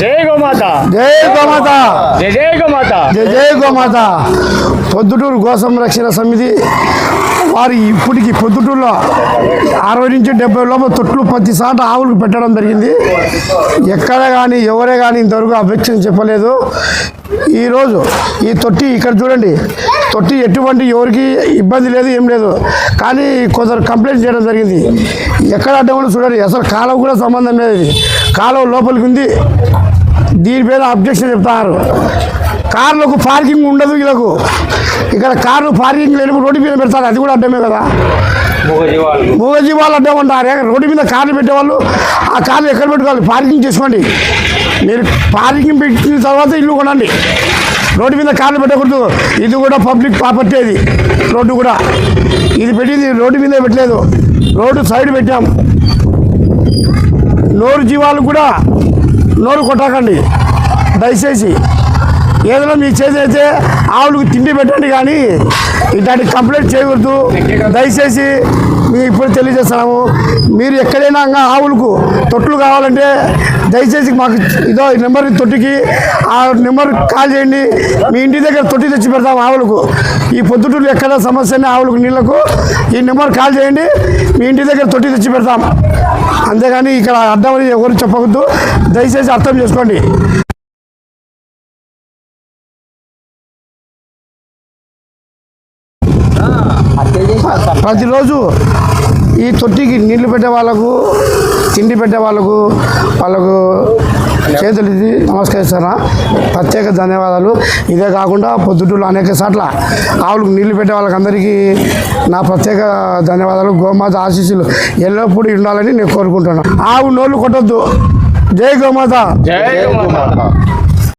జై గోమాత. జై గోమాత. జై జై గోమాత. జై జై గోమాత. పొద్దుటూరు గో సంరక్షణ సమితి వారి ఇప్పటికి పొద్దుటూరులో అరవై నుంచి డెబ్బై లోపల తొట్లు ప్రతి సాట ఆవులకు పెట్టడం జరిగింది. ఎక్కడ కానీ ఎవరే కానీ ఇంతవరకు అభ్యక్షం చెప్పలేదు. ఈరోజు ఈ తొట్టి ఇక్కడ చూడండి. తొట్టి ఎటువంటి ఎవరికి ఇబ్బంది లేదు ఏం లేదు. కానీ కొందరు కంప్లైంట్ చేయడం జరిగింది. ఎక్కడ అడ్డం కూడా చూడండి. అసలు కాలువ కూడా సంబంధం లేదు. ఇది కాలువ లోపలికి ఉంది. దీని మీద అబ్జెక్షన్ చెప్తారు. కార్లకు పార్కింగ్ ఉండదు వీళ్ళకు. ఇక్కడ కార్లు పార్కింగ్ లేనప్పుడు రోడ్డు మీద పెడతారు అది కూడా అడ్డమే కదా. మూగజీవాలు అడ్డం ఉంటారు రోడ్డు మీద కార్లు పెట్టేవాళ్ళు ఆ కార్లు ఎక్కడ పెట్టుకోవాలి? పార్కింగ్ చేసుకోండి. మీరు పార్కింగ్ పెట్టిన తర్వాత ఇల్లు కొనండి. రోడ్డు మీద కార్లు పెట్టకూడదు. ఇది కూడా పబ్లిక్ ప్రాపర్టీ ఇది రోడ్డు కూడా. ఇది పెట్టింది రోడ్డు మీద పెట్టలేదు. రోడ్డు సైడ్ పెట్టాం. నోరు జీవాలు కూడా నోరు కొట్టకండి. దయచేసి ఏదైనా మీ చేతి అయితే ఆవులకు తిండి పెట్టండి కానీ ఇట్లాంటి కంప్లైంట్ చేయకూడదు. దయచేసి మీ ఇప్పుడు తెలియజేస్తున్నాము. మీరు ఎక్కడైనా ఆవులకు తొట్లు కావాలంటే దయచేసి మాకు ఇదో నెంబర్ తొట్టికి ఆ నెంబర్ కాల్ చేయండి. మీ ఇంటి దగ్గర తొట్టి తెచ్చి పెడతాం ఆవులకు. ఈ పొద్దుటూరు ఎక్కడ సమస్య అయినా ఆవులకు నీళ్ళకు ఈ నెంబర్ కాల్ చేయండి. మీ ఇంటి దగ్గర తొట్టి తెచ్చి పెడతాం. అంతేగాని ఇక్కడ అర్థమని ఎవరు చెప్పవద్దు. దయచేసి అర్థం చేసుకోండి. ప్రతిరోజు ఈ తొట్టికి నీళ్ళు పెట్టే వాళ్ళకు తిండి పెట్టే వాళ్ళకు వాళ్ళకు చేతులు ఇది. ప్రత్యేక ధన్యవాదాలు. ఇదే కాకుండా పొద్దుటూరులో అనేక సార్ల ఆవులకు నీళ్ళు పెట్టే వాళ్ళకందరికీ నా ప్రత్యేక ధన్యవాదాలు గోమాత ఆశీస్సులు. ఎల్లప్పుడూ ఉండాలని నేను కోరుకుంటున్నాను ఆవు నోళ్ళు కొట్టొద్దు. జై గోమాత. జై గోమాత.